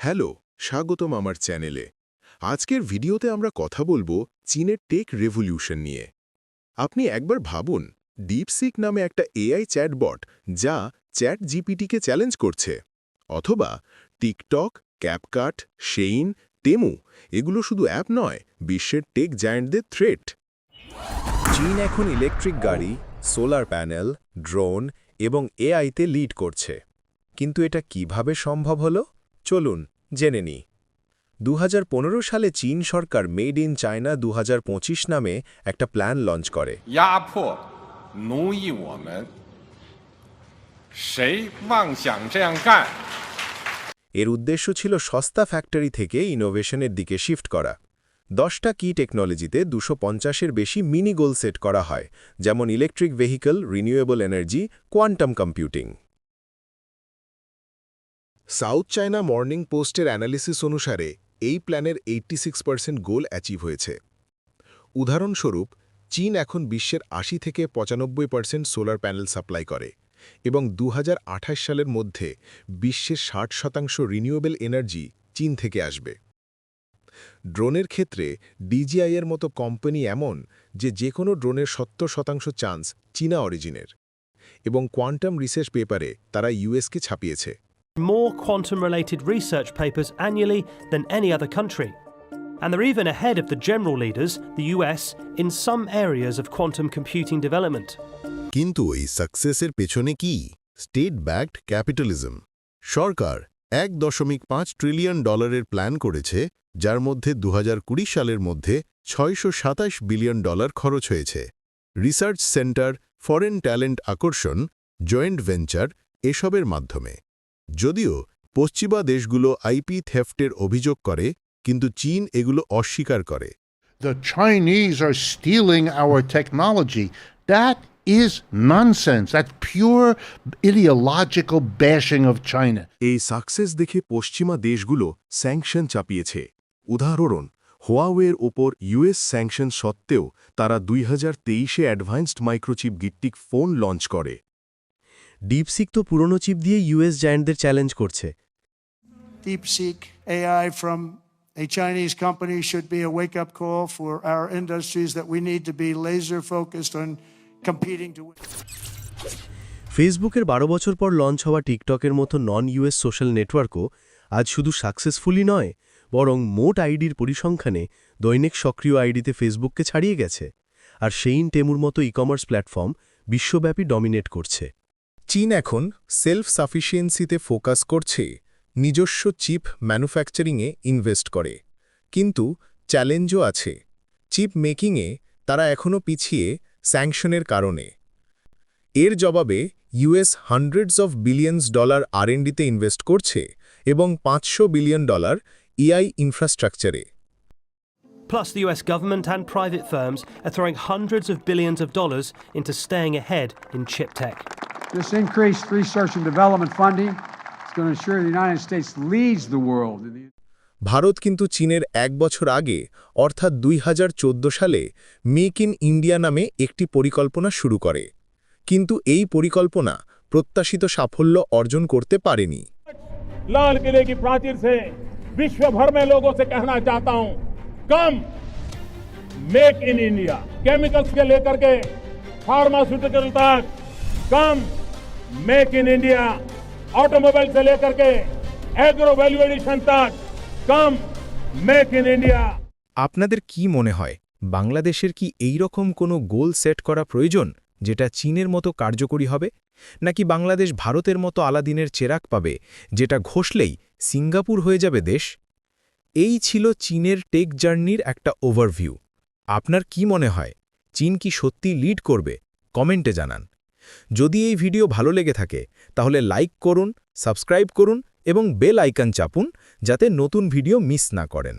Hello, স্বাগতম আমার চ্যানেলে। আজকের ভিডিওতে আমরা কথা বলব চীনের টেক রেভলিউশন নিয়ে। আপনি একবার ভাবুন, ডিপসিক নামে একটা এআই চ্যাটবট যা চ্যাট জিপিটিকে চ্যালেঞ্জ করছে। অথবা টিকটক, ক্যাপকাট, শেইন, টেমু, এগুলো শুধু অ্যাপ নয়, বিশ্বের টেক জায়ান্টদের থ্রেট। চীন এখন ইলেকট্রিক গাড়ি, সোলার প্যানেল, ড্রোন এবং এআইতে লিড করছে। কিন্তু এটা কীভাবে সম্ভব হলো? চলুন জেনে নিই। দু হাজার পনেরো সালে চীন সরকার মেড ইন চায়না দু হাজার পঁচিশ নামে একটা প্ল্যান লঞ্চ করে। এর উদ্দেশ্য ছিল সস্তা ফ্যাক্টরি থেকে ইনোভেশনের দিকে শিফট করা। দশটা কি টেকনোলজিতে দুশো পঞ্চাশের বেশি মিনি গোল সেট করা হয় যেমন electric vehicle renewable energy quantum computing. South China Morning পোস্টের অ্যানালিসিস অনুসারে, এই প্ল্যানের eighty six percent goal achieve হয়েছে। উদাহরণস্বরূপ, চীন এখন বিশ্বের আশি থেকে পঁচানব্বই পার্সেন্ট সোলার প্যানেল সাপ্লাই করে এবং দু হাজার আঠাশ সালের মধ্যে বিশ্বের ষাট শতাংশ রিনিউয়েবল এনার্জি চীন থেকে আসবে। ড্রোনের ক্ষেত্রে ডিজিআইয়ের মতো কোম্পানি এমন যে যে কোনো ড্রোনের সত্তর শতাংশ চান্স চীনা অরিজিনের এবং কোয়ান্টাম রিসার্চ পেপারে তারা ইউএসকে ছাপিয়েছে। more quantum related research papers annually than any other country. And they're even ahead of the general leaders, the US, in some areas of quantum computing development. কিন্তু এই সাকসেসের পেছনে কি স্টেট ব্যাকড ক্যাপিটালিজম সরকার এক দশমিক পাঁচ trillion ডলারের plan করেছে যার মধ্যে দু সালের মধ্যে ছয়শো সাতাশ বিলিয়ন ডলার খরচ হয়েছে রিসার্চ সেন্টার ফরেন ট্যালেন্ট আকর্ষণ জয়েন্ট ভেঞ্চার এসবের মাধ্যমে যদিও পশ্চিমা দেশগুলো আইপি থেফটের অভিযোগ করে কিন্তু চীন এগুলো অস্বীকার করে the Chinese are stealing our technology. That is nonsense. That's pure ideological bashing of China. এই সাকসেস দেখে পশ্চিমা দেশগুলো স্যাংশন চাপিয়েছে উদাহরণ হোয়াওয়ের ওপর ইউএস স্যাংশন সত্ত্বেও তারা দুই হাজার তেইশে অ্যাডভান্সড মাইক্রোচিপ গিট্টিক ফোন লঞ্চ করে ডিপসিক তো পুরনো চিপ দিয়ে ইউএস জায়ান্টদের চ্যালেঞ্জ করছে। DeepSeek AI from a Chinese company should be a wake up call for our industries that we need to be laser focused on competing to win. ফেসবুকের বারো বছর পর লঞ্চ হওয়া টিকটকের মতো নন ইউএস সোশ্যাল নেটওয়ার্কও আজ শুধু সাকসেসফুলি নয় বরং মোট আইডির পরিসংখ্যানে দৈনিক সক্রিয় আইডিতে ফেসবুককে ছাড়িয়ে গেছে। আর সেইন টেমুর মতো ই কমার্স প্ল্যাটফর্ম বিশ্বব্যাপী ডমিনেট করছে। চীন এখন সেলফ সাফিসিয়েন্সিতে ফোকাস করছে নিজস্ব চিপ ম্যানুফ্যাকচারিংয়ে ইনভেস্ট করে। কিন্তু চ্যালেঞ্জও আছে। চিপ মেকিংয়ে তারা এখনও পিছিয়ে স্যাংশনের কারণে। এর জবাবে US hundreds of billions dollar আর আরএনডিতে ইনভেস্ট করছে এবং পাঁচশো বিলিয়ন ডলার ইআই ইনফ্রাস্ট্রাকচারে Plus, the US government and private firms are throwing hundreds of billions of dollars into staying ahead in chip tech. This increased research and development funding is going to ensure the United States leads the world in the Bharat কিন্তু চীনের এক বছর আগে অর্থাৎ দুই সালে make in India নামে একটি পরিকল্পনা শুরু করে কিন্তু এই পরিকল্পনা প্রত্যাশিত সাফল্য অর্জন করতে পারেনি लाल किले की प्राचीर से विश्व भर में लोगों से कहना चाहता हूं come make in India chemicals के लेकर के फार्मास्यूटिकल तक कम मेक इन इंडिया ऑटोमोबाइल से लेकर के एग्रो वैल्यू एडिशन तक कम मेक इन इंडिया আপনাদের কি মনে হয় বাংলাদেশের কি এই রকম কোনো গোল সেট করা প্রয়োজন যেটা চীনের মতো কার্যকরী হবে নাকি বাংলাদেশ ভারতের মতো আলাদিনের চেরাক পাবে যেটা ঘষলেই সিঙ্গাপুর হয়ে যাবে দেশ এই ছিল চীনের টেক জার্নির একটা ওভারভিউ আপনার কি মনে হয় চীন কি সত্যি লিড করবে কমেন্টে জানান যদি এই ভিডিও ভালো লেগে থাকে, তাহলে লাইক করুন, সাবস্ক্রাইব করুন এবং বেল আইকন চাপুন, যাতে নতুন ভিডিও মিস না করেন।